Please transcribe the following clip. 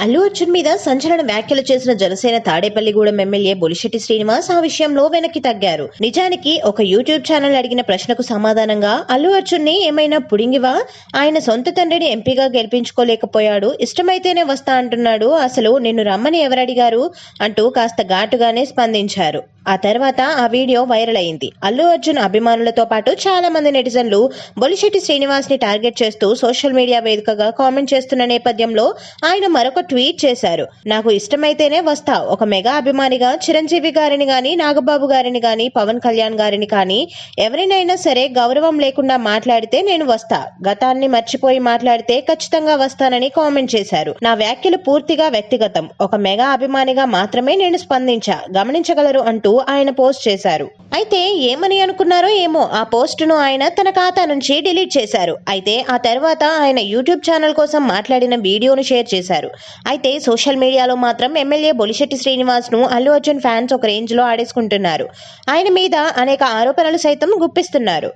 అల్లు అర్జున్ మీద సంచలన వ్యాఖ్యలు చేసిన జనసేన తాడేపల్లిగూడెం ఎమ్మెల్యే బొలిశెట్టి శ్రీనివాస్ ఆ విషయంలో వెనక్కి తగ్గారు. నిజానికి ఒక యూట్యూబ్ ఛానల్ అడిగిన ప్రశ్నకు సమాధానంగా అల్లు అర్జున్ని ఏమైనా పుడింగివా? ఆయన సొంత తండ్రిని ఎంపీగా గెలిపించుకోలేకపోయాడు. ఇష్టమైతేనే వస్తా అంటున్నాడు. అసలు నిన్ను రమ్మని ఎవరడిగారు? అంటూ కాస్త ఘాటుగానే స్పందించారు. ఆ తర్వాత ఆ వీడియో వైరల్ అయింది. అల్లు అర్జున్ అభిమానులతో పాటు చాలా మంది నెటిజన్లు బొలిశెట్టి శ్రీనివాస్ని టార్గెట్ చేస్తూ సోషల్ మీడియా వేదికగా కామెంట్ చేస్తున్న నేపథ్యంలో ఆయన మరొక ట్వీట్ చేశారు. నాకు ఇష్టమైతేనే వస్తా. ఒక మెగా అభిమానిగా చిరంజీవి గారిని గాని నాగబాబు గారిని గాని పవన్ కళ్యాణ్ గారిని కానీ ఎవరినైనా సరే గౌరవం లేకుండా మాట్లాడితే నేను వస్తా. గతాన్ని మర్చిపోయి మాట్లాడితే ఖచ్చితంగా వస్తానని కామెంట్ చేశారు. నా వ్యాఖ్యలు పూర్తిగా వ్యక్తిగతం. ఒక మెగా అభిమానిగా మాత్రమే నేను స్పందించా. గమనించగలరు అంటూ ఆయన పోస్ట్ చేశారు. అయితే ఏమని అనుకున్నారో ఏమో ఆ పోస్టును ఆయన తన ఖాతా నుంచి డిలీట్ చేశారు. అయితే ఆ తర్వాత ఆయన యూట్యూబ్ ఛానల్ కోసం మాట్లాడిన వీడియోను షేర్ చేశారు. అయితే సోషల్ మీడియాలో మాత్రం ఎమ్మెల్యే బొలిశెట్టి శ్రీనివాస్ను అల్లు అర్జున్ ఫ్యాన్స్ ఒక రేంజ్లో ఆడేసుకుంటున్నారు. ఆయన మీద అనేక ఆరోపణలు సైతం గుప్పిస్తున్నారు.